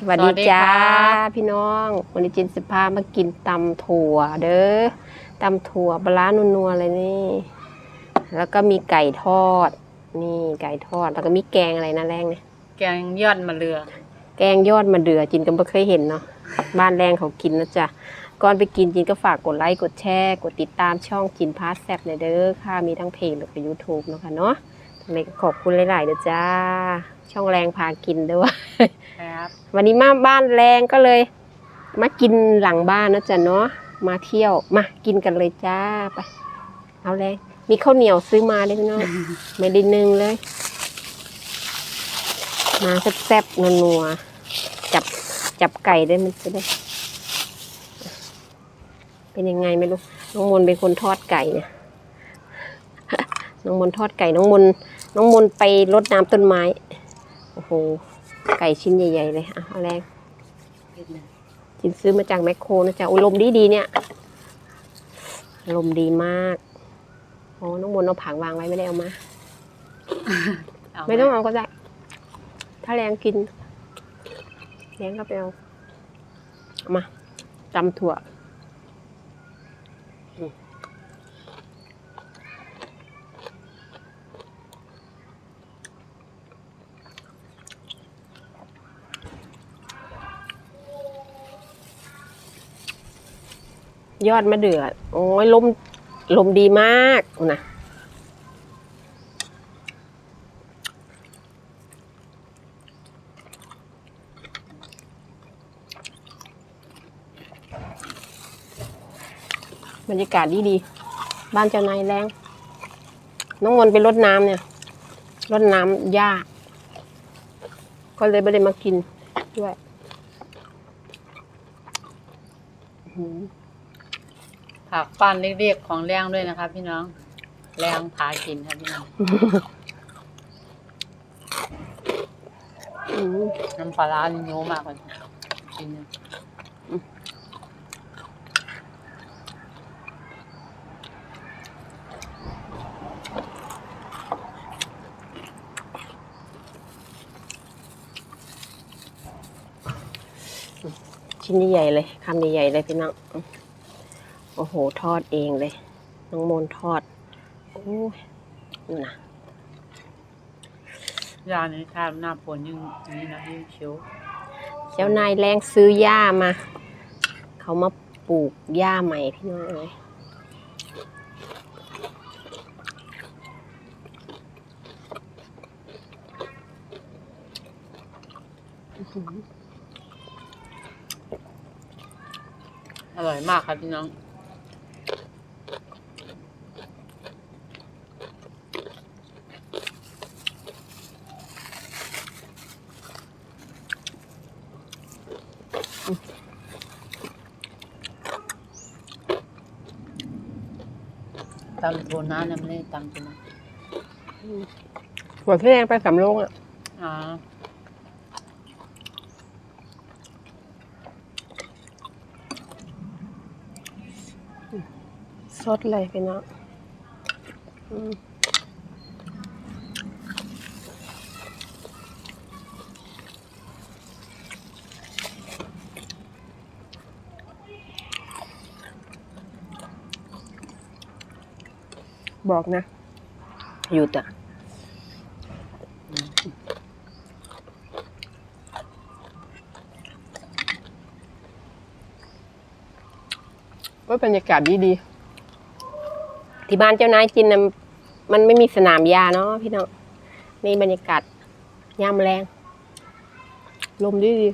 สวัสดีสวัสดีจ้าครับพี่น้องวันนี้จินสิพามากินตำถั่วเด้อตำถั่วปลาร้านัวๆเลยนี่ แล้วก็มีไก่ทอด นี่ไก่ทอดแล้วก็มีแกงอะไรนะแรงเนี่ยแกงยอดมะเรือ แกงยอดมะเดือจินก็ไม่เคยเห็นเนาะบ้านแรงเขากินนะจ๊ะก่อนไปกินจินก็ฝากกดไลค์กดแชร์กดติดตามช่องจินพาสแซบเลยเด้อค่ะมีทั้งเพจแล้วก็ยูทูบเนาะค่ะเนาะทำไมก็ขอบคุณหลายๆเด้อจ้า ช่องแรงพากินด้วย ครับวันนี้มาบ้านแรงก็เลย มากินหลังบ้านนะจ๊ะเนาะมาเที่ยวมากินกันเลยจ้าไปเอาเลยมีข้าวเหนียวซื้อมาด้วยพี่น้องไม่ได้นึ่งเลย มาแซ่บๆนัวๆจับจับไก่ได้มันจะได้ เป็นยังไงไม่รู้น้องมนเป็นคนทอดไก่เนี่ยน้องมนทอดไก่น้องมนน้องมนไปรดน้ำต้นไม้ อ้โห ไก่ชิ้นใหญ่ ๆ เลยอะเอาแรงจินซื้อมาจากแมคโครนะจ๊ะอุยลมดีดีๆเนี่ย ลมดีมากอ๋อน้องมนต์เอาผังวางไว้ไม่ได้เอามาเอาไม่ต้องเอาก็ได้ ถ้าแรงกินแรงก็ไปเอาเอามาตำถั่ว ยอดมะเดือดโอ้ยลมลมดีมากนะบรรยากาศดีดี บ้านเจ้านายแรง น้องมนไปรดน้ำเนี่ยรดน้ำหญ้า ก็เลยไม่ได้มากินด้วยอื้อหือ ผักปั้นเรียกๆของแรงด้วยนะคะ พี่น้อง แรงพากินค่ะพี่น้องน้ำปลาร้านี่โยมากกว่ากินเนี่ยชิ้นใหญ่ๆเลยคำใหญ่ๆเลยพี่น้อง โอ้โห ทอดเองเลย น้องโมนทอด โอ้ยนี่นะยาในชาติหน้าฝนยิ่งนี่นะยิ่งเชียวเจ้านายแรงซื้อหญ้ามา เขามาปลูกหญ้าใหม่พี่น้องเอ้ยอร่อยมากค่ะพี่น้อง ตำโทน้าเนี่ยไม่ได้ตำใช่ไหมหัวพี่แรงไปสำโรงอะอ่าสดเลยพี่น้องอืม บอกนะ หยุดอะว่าบรรยากาศดีดีๆที่บ้านเจ้านายจินนะมันไม่มีสนามหญ้าเนาะพี่น้องนี่บรรยากาศยามแรง ลมดีดี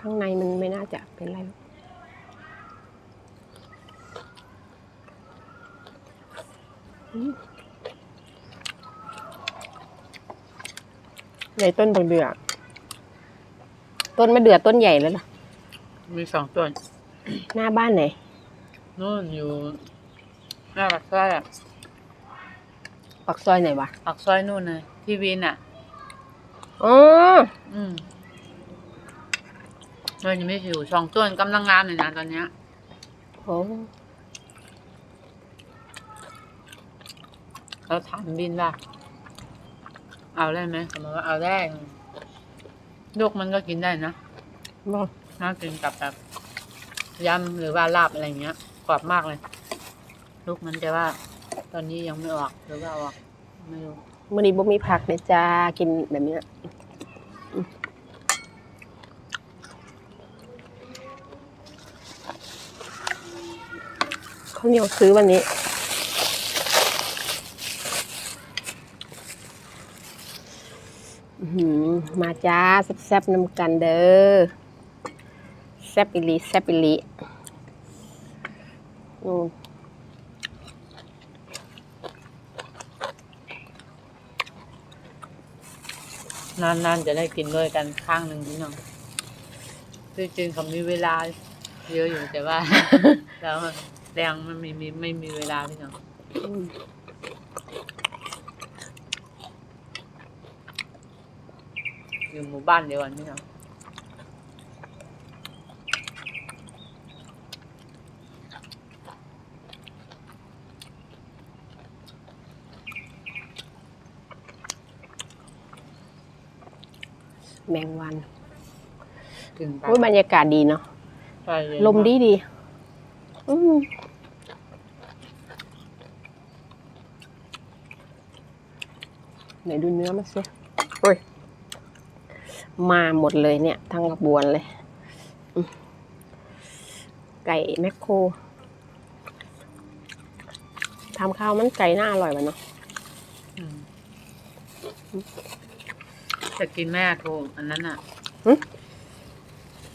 ข้างในมันไม่น่าจะเป็นไรหรอกอืมในต้นบักเดือต้นมะเดือต้นใหญ่แล้วล่ะ มีสองต้น หน้าบ้านไหนนู่นอยู่ หน้าปากซอยอะปักซอยไหนวะปากซอยนู่นเลยที่วินอะ อ๋อ อืม มันยังไม่อยู่สองต้นกำลังงามเลยนะตอนเนี้ยโอ้เราถามบินว่าเอาได้ไหมเขาบอกว่าเอาได้ลูกมันก็กินได้นะน่ากินกับแบบยำหรือว่าลาบอะไรเงี้ยกรอบมากเลย ลูกมันจะว่า ตอนนี้ยังไม่ออกหรือว่าออกไม่รู้มื่อนี้บ่มีผักเลยจ้ากินแบบเนี้ย ข้าวเหนียวซื้อวันนี้ มาจ้า แซ่บๆน้ำกันเด้อ แซ่บอิลี แซ่บอิลีอืมนานๆจะได้กินด้วยกันข้างหนึ่งพี่น้องจริงเขามีเวลาเยอะอยู่แต่ว่า แล้ว แรงมันไม่มีไม่มีเวลาพี่น้องอืมอยู่หมู่บ้านเดียวกันพี่น้องแมงวันกินไปโอ้ยบรรยากาศดีเนาะใช่เย็นลมดีดีอืม ไหนดูเนื้อมันสิโอ้ย มาหมดเลยเนี่ย ทั้งกระบวนเลยอืมไก่แมคโครทำข้าวมันไก่น่าอร่อยวะเนาะอืมจะกินแม่โทรอันนั้นอะหึ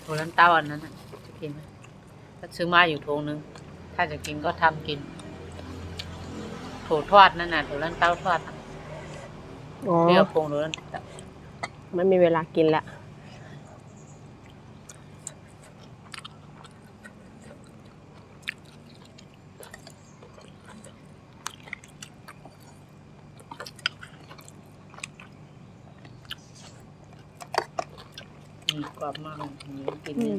โทรน้ำเต้าอันนั้นอะ จะกินไหมถ้าซื้อมาอยู่โทงนึง ถ้าจะกินก็ทำกิน โถทอดนั่นน่ะโถน้ำเต้าทอดอะ อ๋อ เปรี้ยวพงโถน้ำเต้าไม่มีเวลากินละอืมกรอบมากเลยอันนี้กินอืเนี่มย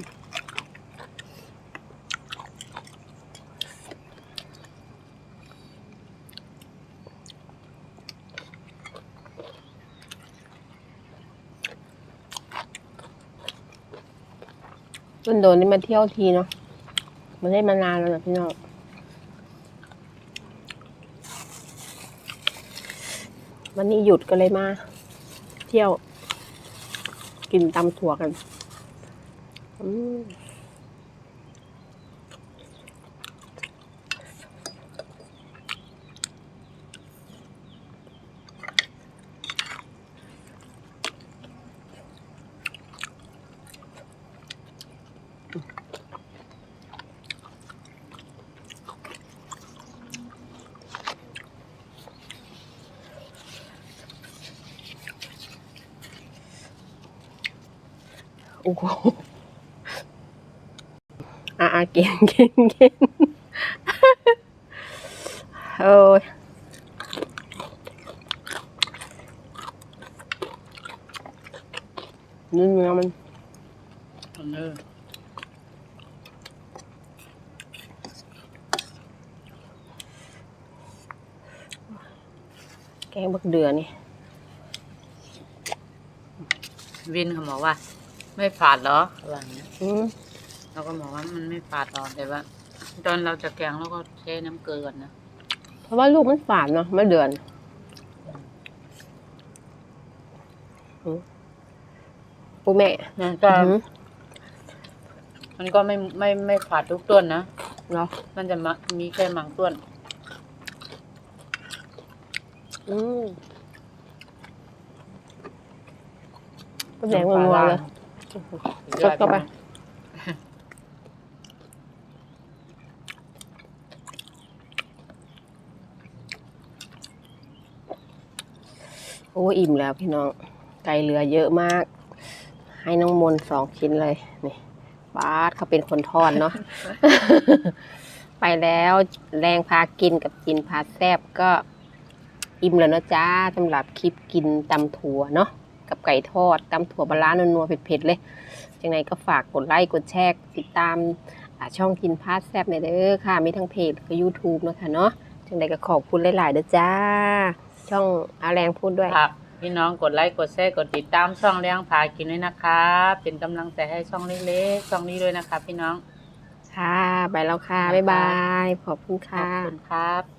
ต้นโดนนี่มาเที่ยวทีเนาะมันได้มานานแล้วนะพี่น้องวันนี้หยุดก็เลยมา เที่ยว กินตำถั่วกัน อืม โอ้โหอะอะกินกินกินโอ้ยนี่เนื้อมันอันนี้แกงบักเดือนี่วินเขาบอกว่า ไม่ฝาดเหรอเขาว่าอย่างเงี้ยอืมเราก็บอกว่ามันไม่ฝาดหรอกแต่ว่า ตอนเราจะแกงเราก็ใช้น้ำเกลือก่อนนะเพราะว่าลูกมันฝาดเนาะไม่เดือนอืมปูแม่มันก็อืมมันก็ไม่ไม่ไม่ฝาดทุกต้นนะเนาะมันจะมามีแค่บางต้นอืมก็แดงงัวๆเลย ยอดเข้าไปโอ้อิ่มแล้วพี่น้อง ไก่เหลือเยอะมาก ให้น้องมนสองชิ้นเลยนี่บาสเขาเป็นคนทอดเนาะไปแล้วแรงพากินกับกินพาแซบก็อิ่มแล้วเนาะจ้าสำหรับคลิปกินตำถั่วเนาะ กับไก่ทอดตำถั่วปลาร้านัวๆเผ็ดๆเลยจังไงก็ฝากกดไลค์กดแชร์ติดตามอ่าช่องกินพาแซบในอยเด้อค่ะ มีทั้งเพจแล้วก็ YouTube เนาะค่ะเนาะจังไดก็ขอบคุณหลายๆเด้อจ้า ช่องอาแรงพูดด้วยฝากพี่น้องกดไลค์กดแชร์กดติดตามช่องเลี้ยงพากินด้วยนะครับเป็นกำลังใจให้ช่องเล็กๆช่องนี้ด้วยนะครับพี่น้องค่ะไปแล้วค่ะบ๊ายบายขอบคุณขอค่ะบคุณครับ